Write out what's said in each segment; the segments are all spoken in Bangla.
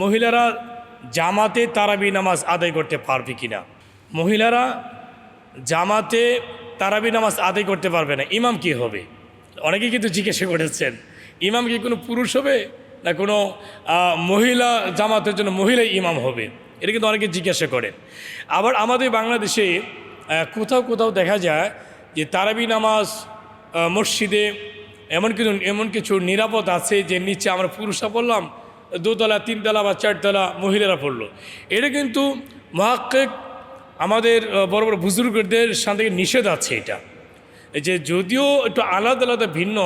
মহিলারা জামাতে তারাবি নামাজ আদায় করতে পারবে কি না মহিলারা জামাতে তারাবি নামাজ আদায় করতে পারবে না। ইমাম কি হবে? অনেকে কিন্তু জিজ্ঞাসা করেছেন, ইমাম কি কোনো পুরুষ হবে? না কোনো মহিলা জামাতের জন্য মহিলাই ইমাম হবে? এটা কিন্তু অনেকে জিজ্ঞাসা করেন। আবার আমাদের বাংলাদেশে কোথাও কোথাও দেখা যায় যে তারাবি নামাজ মসজিদে এমন কিছু এমন কিছু নিরাপদ আছে যে নিচে আমরা পুরুষরা পড়লাম দোতলা, তিনতলা বা চারতলা মহিলারা পড়ল। এটা কিন্তু মহাক্কেক আমাদের বড় বড় বুজুর্গদের সাথে নিষেধ আছে এটা। যে যদিও একটু আলাদা আলাদা ভিন্ন,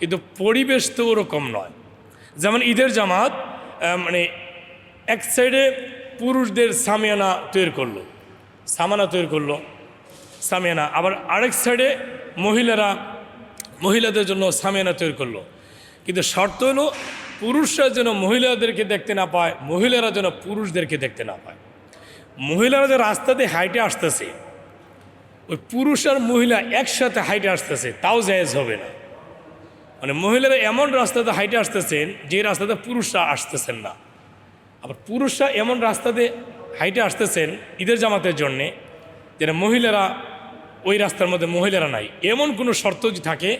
কিন্তু পরিবেশ তো ওরকম নয়। যেমন ঈদের জামাত মানে এক সাইডে পুরুষদের সামিয়ানা তৈরি করল, সামানা তৈরি করল, সামিয়ানা। আবার আরেক সাইডে মহিলারা, মহিলাদের জন্য সামিয়ানা তৈরি করল। কিন্তু শর্ত হলো পুরুষরা যেন মহিলাদেরকে দেখতে না পায়, মহিলারা যেন পুরুষদেরকে দেখতে না পায়। মহিলারা যে রাস্তাতে হাইটে আসতেছে, ওই পুরুষ আর মহিলা একসাথে হাইটে আসতেছে, তাও জায়েজ হবে না। মানে মহিলারা এমন রাস্তাতে হাইটে আসতেছেন, যে রাস্তাতে পুরুষরা আসতেছেন না। আবার পুরুষরা এমন রাস্তাতে হাইটে আসতেছেন ঈদের জামাতের জন্যে, যেন মহিলারা ওই রাস্তার মধ্যে মহিলারা নাই। এমন কোনো শর্ত যদি থাকে,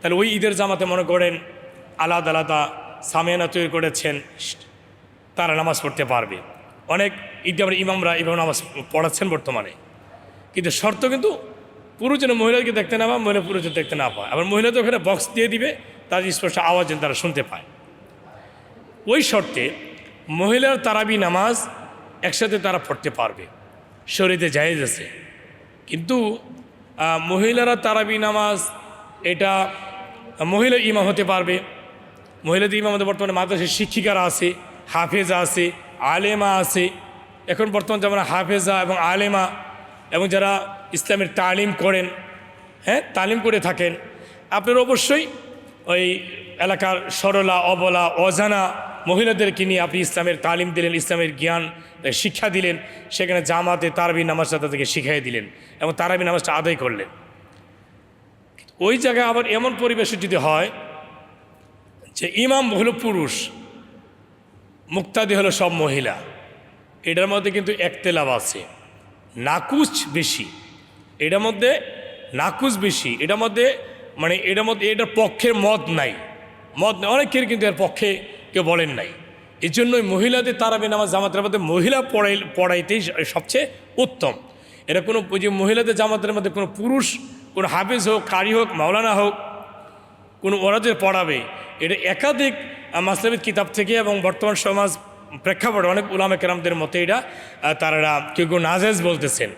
তাহলে ওই ঈদের জামাতে মনে করেন আলাদা আলাদা সামিয়ানা তৈরি করেছেন, তারা নামাজ পড়তে পারবে। অনেক আমরা ইমামরা এভাবে নামাজ পড়াচ্ছেন বর্তমানে। কিন্তু শর্ত কিন্তু পুরুষ যেন মহিলাকে দেখতে না পায়, মহিলা পুরুষ দেখতে না পায়। আবার মহিলা তো ওখানে বক্স দিয়ে দিবে, তার স্পষ্ট আওয়াজ যেন তারা শুনতে পায়। ওই শর্তে মহিলার তারাবি নামাজ একসাথে তারা পড়তে পারবে। শরীরে জায়েজ আছে। কিন্তু মহিলারা তারাবি নামাজ, এটা মহিলা ইমাম হতে পারবে। মহিলাদের ইমাম আমাদের বর্তমানে মাদ্রাসায় শিক্ষিকারা আছে, হাফেজা আছে, আলেমা আছে। এখন বর্তমান যেমন হাফেজা এবং আলেমা এবং যারা ইসলামের তালিম করেন হ্যাঁ তালিম করে থাকেন, আপনারা অবশ্যই ওই এলাকার সরলা, অবলা, অজানা মহিলাদেরকে নিয়ে আপনি ইসলামের তালিম দিলেন, ইসলামের জ্ঞান শিক্ষা দিলেন, সেখানে জামাতে তারাবি নামাজটা তাদেরকে শিখাই দিলেন এবং তারাবি নামাজটা আদায় করলেন। ওই জায়গায় আবার এমন পরিবেশে যদি হয় যে ইমাম হলো পুরুষ, মুক্তাদি হলো সব মহিলা। এটার মধ্যে কিন্তু একতেলাভ আছে। নাকুচ বেশি। এটার মধ্যে নাকুচ বেশি। এটার মধ্যে মানে এটার মধ্যে এটার পক্ষের মত নাই। মত নেই। অনেকের কিন্তু এর পক্ষে কেউ বলেন নাই। এই জন্যই মহিলাদের তারাবি নামাজ জামাতের মধ্যে মহিলা পড়াই, পড়াইতেই সবচেয়ে উত্তম। এটা কোনো যে মহিলাদের জামাতের মধ্যে কোনো পুরুষ, কোনো হাফিজ হোক কারি হোক, মাওলানা হোক, কোনো ওরা যে পড়াবে এটা একাধিক আহ, মাসলাবিদ কিতাব থেকে এবং বর্তমান সমাজ প্রেক্ষাপটে অনেক উলামে কেরামদের মতে এটা তারা কেউ কেউ নাজেজ বলতেছেন।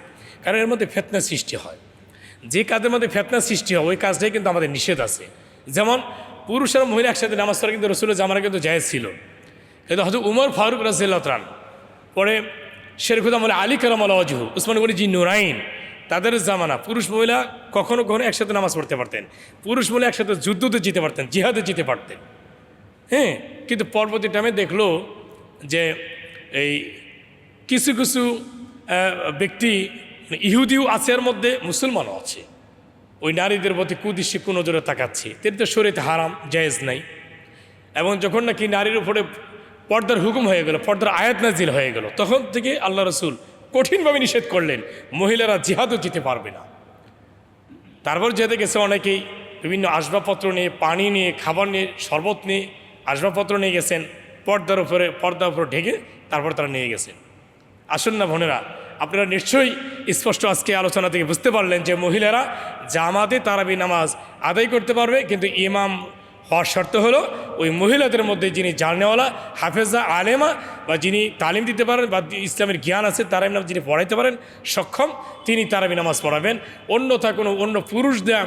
কারণ এর মধ্যে ফেতনা সৃষ্টি হয়। যে কাজের মধ্যে ফেতনা সৃষ্টি হয় ওই কাজটাই কিন্তু আমাদের নিষেধ আছে। যেমন পুরুষ আর মহিলা একসাথে নামাজ পড়া কিন্তু রসুলের জামারা কিন্তু জায়েজ ছিল। কিন্তু হয়তো উমর ফারুক রাজিল্লাহ পরে শেরখুদাম আলী কালাম আল উসমান গনি জি নুরাইন তাদের জামানা, পুরুষ মহিলা কখনো কখনো একসাথে নামাজ পড়তে পারতেন। পুরুষ মহিলা একসাথে যুদ্ধতে যেতে পারতেন, জিহাদে যেতে পারতেন। হ্যাঁ কিন্তু পরবর্তী টাইমে দেখল যে এই কিছু কিছু ব্যক্তি মানে ইহুদিও আছে এর মধ্যে, মুসলমানও আছে। ওই নারীদের প্রতি কুদৃষ্টি কুনজরে তাকাচ্ছে। তের তো শরীরে হারাম, জায়েজ নাই। এবং যখন নাকি নারীর উপরে পর্দার হুকুম হয়ে গেল, পর্দার আয়াত নাজিল হয়ে গেল, তখন থেকে আল্লাহ রসুল কঠিনভাবে নিষেধ করলেন, মহিলারা জিহাদও যেতে পারবে না। তারপর যেতে গেছে অনেকেই, বিভিন্ন আসবাবপত্র নিয়ে, পানি নিয়ে, খাবার নিয়ে, শরবত নিয়ে আসবাবপত্র নিয়ে গেছেন, পর্দার উপরে পর্দার উপর ঢেকে তারপর তারা নিয়ে গেছেন। আসুন না বোনেরা, আপনারা নিশ্চয়ই স্পষ্ট আজকে আলোচনা থেকে বুঝতে পারলেন যে মহিলারা জামাতে তারাবি নামাজ আদায় করতে পারবে, কিন্তু ইমাম হওয়ার শর্ত হলো ওই মহিলাদের মধ্যে যিনি জানেওয়ালা হাফেজা, আলেমা বা যিনি তালিম দিতে পারেন বা ইসলামের জ্ঞান আছে তারাবি নামাজ যিনি পড়াইতে পারেন, সক্ষম, তিনি তারাবি নামাজ পড়াবেন। অন্যথা কোনো অন্য পুরুষ দেয়া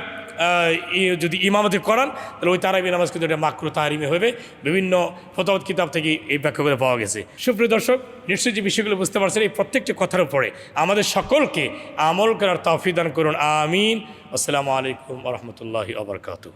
যদি ইমামতি করান, তাহলে ওই তারাবি নামাজ কিন্তু এটা মাকরু তাহারিমে হবে বিভিন্ন ফতোয়াত কিতাব থেকে এই ব্যাখ্যা করে পাওয়া গেছে। সুপ্রিয় দর্শক, নিশ্চয়ই যে বিষয়গুলো বুঝতে পারছেন, এই প্রত্যেকটি কথার উপরে আমাদের সকলকে আমল করার তৌফিক দান করুন। আমিন। আসসালামু আলাইকুম রহমতুল্লাহি আবরকাতুহ